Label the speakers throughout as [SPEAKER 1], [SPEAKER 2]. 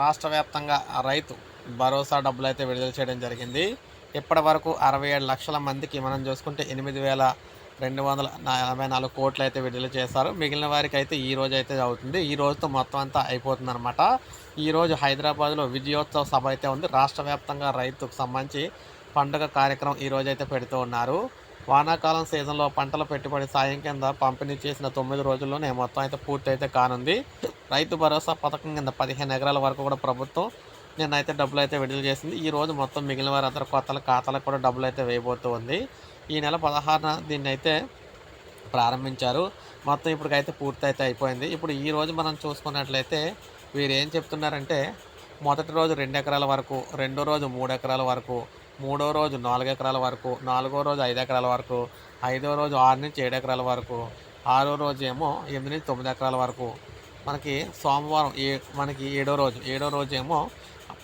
[SPEAKER 1] రాష్ట్ర వ్యాప్తంగా రైతు భరోసా డబ్బులు అయితే విడుదల చేయడం జరిగింది. ఇప్పటి వరకు అరవై ఏడు లక్షల మందికి మనం చూసుకుంటే ఎనిమిది వేల రెండు వందల నలభై నాలుగు కోట్లు అయితే విడుదల చేశారు. మిగిలిన వారికి అయితే ఈ రోజు అయితే అవుతుంది. ఈ రోజుతో మొత్తం అంతా అయిపోతుంది అనమాట ఈరోజు హైదరాబాద్లో విజయోత్సవ సభ అయితే ఉంది. రాష్ట్ర వ్యాప్తంగా రైతుకు సంబంధించి పండుగ కార్యక్రమం ఈ రోజు అయితే పెడుతూ ఉన్నారు. వానాకాలం సీజన్లో పంటల పెట్టుబడి సాయం కింద పంపిణీ చేసిన తొమ్మిది రోజుల్లోనే మొత్తం అయితే పూర్తి అయితే కానుంది. రైతు భరోసా పథకం కింద పదిహేను ఎకరాల వరకు కూడా ప్రభుత్వం నిన్నైతే డబ్బులు అయితే విడుదల చేసింది. ఈ రోజు మొత్తం మిగిలిన వారందరూ కొత్తల ఖాతాలకు కూడా డబ్బులు అయితే వేయబోతూ ఉంది. ఈ నెల పదహారున దీన్ని అయితే ప్రారంభించారు. మొత్తం ఇప్పటికైతే పూర్తి అయితే అయిపోయింది. ఇప్పుడు ఈ రోజు మనం చూసుకున్నట్లయితే వీరు ఏం చెప్తున్నారంటే మొదటి రోజు రెండు ఎకరాల వరకు రెండో రోజు మూడు ఎకరాల వరకు మూడో రోజు నాలుగు ఎకరాల వరకు నాలుగో రోజు ఐదు ఎకరాల వరకు ఐదో రోజు ఆరు నుంచి ఏడు ఎకరాల వరకు ఆరో రోజు ఏమో ఎనిమిది నుంచి తొమ్మిది ఎకరాల వరకు మనకి సోమవారం ఏ మనకి ఏడో రోజు ఏడో రోజు ఏమో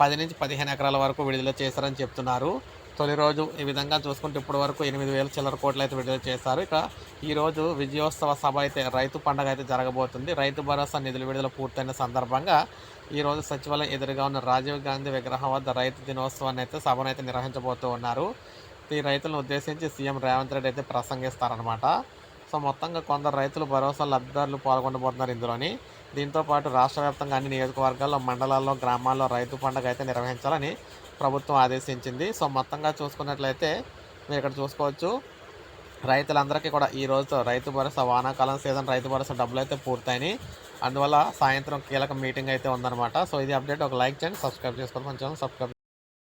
[SPEAKER 1] పది నుంచి పదిహేను ఎకరాల వరకు విడుదల చేశారని చెప్తున్నారు. తొలి రోజు ఈ విధంగా చూసుకుంటే ఇప్పటి వరకు ఎనిమిది వేల చిల్లర కోట్లు అయితే విడుదల చేశారు. ఇక ఈరోజు విజయోత్సవ సభ అయితే రైతు పండుగ అయితే జరగబోతుంది. రైతు భరోసా నిధుల విడుదల పూర్తయిన సందర్భంగా ఈరోజు సచివాలయం ఎదురుగా ఉన్న రాజీవ్ గాంధీ విగ్రహం వద్ద రైతు దినోత్సవాన్ని అయితే సభను అయితే నిర్వహించబోతూ ఉన్నారు. ఈ రైతులను ఉద్దేశించి సీఎం రేవంత్ రెడ్డి అయితే ప్రసంగిస్తారనమాట సో మొత్తంగా కొందరు రైతులు భరోసా లబ్ధిదారులు పాల్గొనబోతున్నారు ఇందులోని. దీంతో పాటు రాష్ట్ర వ్యాప్తంగా అన్ని నియోజకవర్గాల్లో మండలాల్లో గ్రామాల్లో రైతు పండుగ అయితే నిర్వహించాలని ప్రభుత్వం ఆదేశించింది. సో మొత్తంగా చూసుకున్నట్లయితే మీరు ఇక్కడ చూసుకోవచ్చు రైతులందరికీ కూడా ఈ రోజు రైతు భరోసా వానాకాలం సీజన్ రైతు భరోసా డబ్బులు అయితే పూర్తయినాయి. అందువల్ల సాయంత్రం కీలక మీటింగ్ అయితే ఉందన్నమాట. సో ఇది అప్డేట్. ఒక లైక్ చేయండి సబ్స్క్రైబ్ చేసుకోండి. కొంచెం సబ్స్క్రైబ్